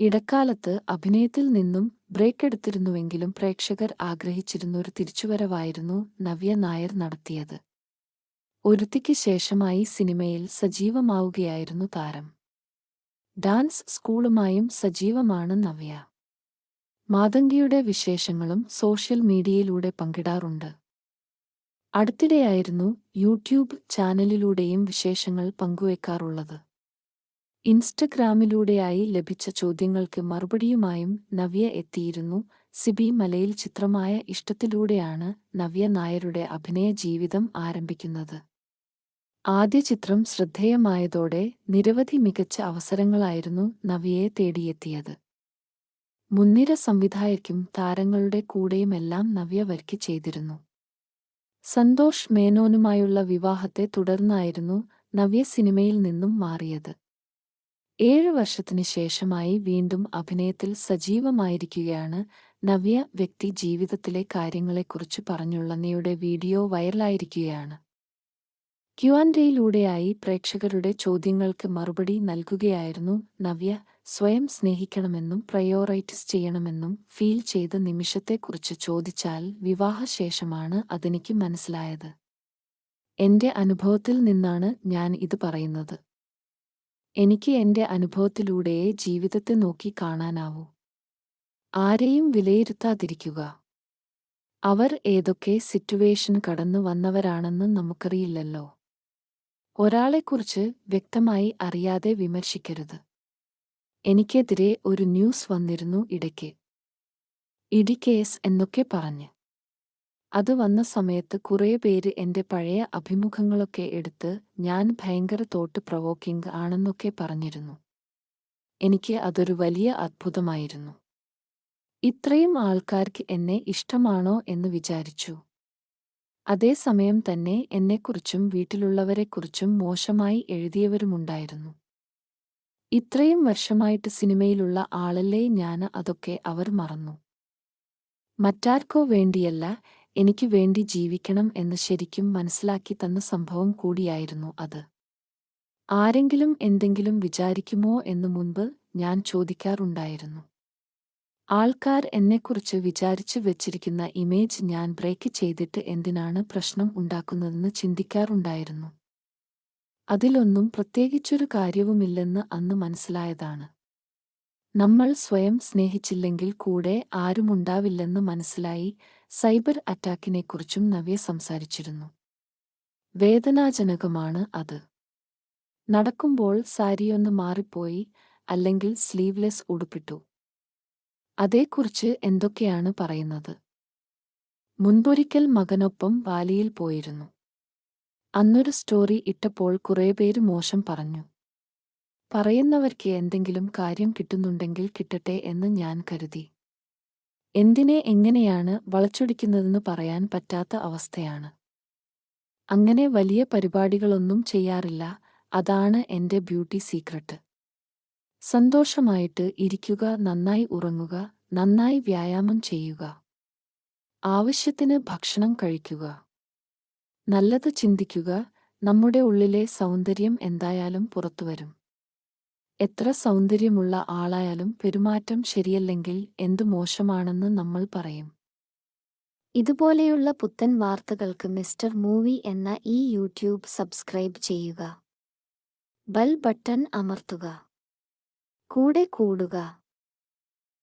ഇടക്കാലത്ത് അഭിനയത്തിൽ നിന്നും ബ്രേക്ക് എടുത്തിരുന്നുവെങ്കിലും പ്രേക്ഷകർ ആഗ്രഹിച്ചിരുന്ന ഒരു തിരിച്ചുവരവായിരുന്നു നവ്യ നായർ നടത്തിയത്. ഒരുത്തിക്ക് ശേഷമായി സിനിമയിൽ സജീവമാവുകയായിരുന്നു താരം. ഡാൻസ് സ്കൂളുമായും സജീവമാണ് നവ്യ. മാതങ്കിയുടെ വിശേഷങ്ങളും സോഷ്യൽ മീഡിയയിലൂടെ പങ്കിടാറുണ്ട്. അടുത്തിടെയായിരുന്നു യൂട്യൂബ് ചാനലിലൂടെയും വിശേഷങ്ങൾ പങ്കുവെക്കാറുള്ളത്. ഇൻസ്റ്റഗ്രാമിലൂടെയായി ലഭിച്ച ചോദ്യങ്ങൾക്ക് മറുപടിയുമായും നവ്യ എത്തിയിരുന്നു. സിബി മലയിൽ ചിത്രമായ ഇഷ്ടത്തിലൂടെയാണ് നവ്യ നായരുടെ അഭിനയ ജീവിതം ആരംഭിക്കുന്നത്. ആദ്യ ചിത്രം ശ്രദ്ധേയമായതോടെ നിരവധി മികച്ച അവസരങ്ങളായിരുന്നു നവ്യയെ തേടിയെത്തിയത്. മുൻനിര സംവിധായകരും താരങ്ങളുടെ കൂടെയുമെല്ലാം നവ്യ വർക്ക് ചെയ്തിരുന്നു. സന്തോഷ് മേനോനുമായുള്ള വിവാഹത്തെ തുടർന്നായിരുന്നു നവ്യ സിനിമയിൽ നിന്നും മാറിയത്. ഏഴ് വർഷത്തിനു ശേഷമായി വീണ്ടും അഭിനയത്തിൽ സജീവമായിരിക്കുകയാണ് നവ്യ വ്യക്തി ജീവിതത്തിലെ കാര്യങ്ങളെക്കുറിച്ച് പറഞ്ഞുള്ള നീയുടെ വീഡിയോ വൈറലായിരിക്കുകയാണ്. ക്യുആൻഡയിലൂടെയായി പ്രേക്ഷകരുടെ ചോദ്യങ്ങൾക്ക് മറുപടി നൽകുകയായിരുന്നു നവ്യ. സ്വയം സ്നേഹിക്കണമെന്നും പ്രയോറൈറ്റിസ് ചെയ്യണമെന്നും ഫീൽ ചെയ്ത നിമിഷത്തെക്കുറിച്ച് ചോദിച്ചാൽ വിവാഹശേഷമാണ് അതെനിക്ക് മനസ്സിലായത്. എന്റെ അനുഭവത്തിൽ നിന്നാണ് ഞാൻ ഇത് പറയുന്നത്. എനിക്ക് എന്റെ അനുഭവത്തിലൂടെയേ ജീവിതത്തെ നോക്കി കാണാനാവൂ. ആരെയും വിലയിരുത്താതിരിക്കുക. അവർ ഏതൊക്കെ സിറ്റുവേഷൻ കടന്നു വന്നവരാണെന്ന് നമുക്കറിയില്ലല്ലോ. ഒരാളെക്കുറിച്ച് വ്യക്തമായി അറിയാതെ വിമർശിക്കരുത്. എനിക്കെതിരെ ഒരു ന്യൂസ് വന്നിരുന്നു ഇടയ്ക്ക്. കേസ് എന്നൊക്കെ പറഞ്ഞ്. അത് വന്ന സമയത്ത് കുറേ പേര് എന്റെ പഴയ അഭിമുഖങ്ങളൊക്കെ എടുത്ത് ഞാൻ ഭയങ്കര തോട്ട് പ്രവോക്കിംഗ് ആണെന്നൊക്കെ പറഞ്ഞിരുന്നു. എനിക്ക് അതൊരു വലിയ അത്ഭുതമായിരുന്നു. ഇത്രയും ആൾക്കാർക്ക് എന്നെ ഇഷ്ടമാണോ എന്ന് വിചാരിച്ചു. അതേസമയം തന്നെ എന്നെക്കുറിച്ചും വീട്ടിലുള്ളവരെക്കുറിച്ചും മോശമായി എഴുതിയവരുമുണ്ടായിരുന്നു. ഇത്രയും വർഷമായിട്ട് സിനിമയിലുള്ള ആളല്ലേ ഞാൻ അതൊക്കെ അവർ മറന്നു. മറ്റാർക്കോ വേണ്ടിയല്ല എനിക്ക് വേണ്ടി ജീവിക്കണം എന്ന് ശരിക്കും മനസ്സിലാക്കി തന്ന സംഭവം കൂടിയായിരുന്നു അത്. ആരെങ്കിലും എന്തെങ്കിലും വിചാരിക്കുമോ എന്ന് മുൻപ് ഞാൻ ചോദിക്കാറുണ്ടായിരുന്നു. ആൾക്കാർ എന്നെക്കുറിച്ച് വിചാരിച്ചു വെച്ചിരിക്കുന്ന ഇമേജ് ഞാൻ ബ്രേക്ക് ചെയ്തിട്ട് എന്തിനാണ് പ്രശ്നം ഉണ്ടാക്കുന്നതെന്ന് ചിന്തിക്കാറുണ്ടായിരുന്നു. അതിലൊന്നും പ്രത്യേകിച്ചൊരു കാര്യവുമില്ലെന്ന് അന്ന് മനസ്സിലായതാണ്. നമ്മൾ സ്വയം സ്നേഹിച്ചില്ലെങ്കിൽ കൂടെ ആരുമുണ്ടാവില്ലെന്ന് മനസ്സിലായി സൈബർ അറ്റാക്കിനെക്കുറിച്ചും നവ്യ സംസാരിച്ചിരുന്നു. വേദനാജനകമാണ് അത്. നടക്കുമ്പോൾ സാരിയൊന്ന് മാറിപ്പോയി അല്ലെങ്കിൽ സ്ലീവ്ലെസ് ഉടുപ്പിട്ടു. അതേക്കുറിച്ച് എന്തൊക്കെയാണ് പറയുന്നത്? മുൻപൊരിക്കൽ മകനൊപ്പം വാലിയിൽ പോയിരുന്നു. അന്നൊരു സ്റ്റോറി ഇട്ടപ്പോൾ കുറേപേര് മോശം പറഞ്ഞു. പറയുന്നവർക്ക് എന്തെങ്കിലും കാര്യം കിട്ടുന്നുണ്ടെങ്കിൽ കിട്ടട്ടെ എന്ന് ഞാൻ കരുതി. എന്തിനെ എങ്ങനെയാണ് വളച്ചൊടിക്കുന്നതെന്ന് പറയാൻ പറ്റാത്ത അവസ്ഥയാണ്. അങ്ങനെ വലിയ പരിപാടികളൊന്നും ചെയ്യാറില്ല അതാണ് എന്റെ ബ്യൂട്ടി സീക്രട്ട്. സന്തോഷമായിട്ട് ഇരിക്കുക നന്നായി ഉറങ്ങുക നന്നായി വ്യായാമം ചെയ്യുക. ആവശ്യത്തിന് ഭക്ഷണം കഴിക്കുക. നല്ലത് ചിന്തിക്കുക നമ്മുടെ ഉള്ളിലെ സൗന്ദര്യം എന്തായാലും പുറത്തുവരും. എത്ര സൗന്ദര്യമുള്ള ആളായാലും പെരുമാറ്റം ശരിയല്ലെങ്കിൽ എന്തു മോശമാണെന്ന് നമ്മൾ പറയും. ഇതുപോലെയുള്ള പുത്തൻ വാർത്തകൾക്ക് മിസ്റ്റർ മൂവി എന്ന ഈ യൂട്യൂബ് സബ്സ്ക്രൈബ് ചെയ്യുക. ബെൽ ബട്ടൺ അമർത്തുക. കൂടെ കൂടുക.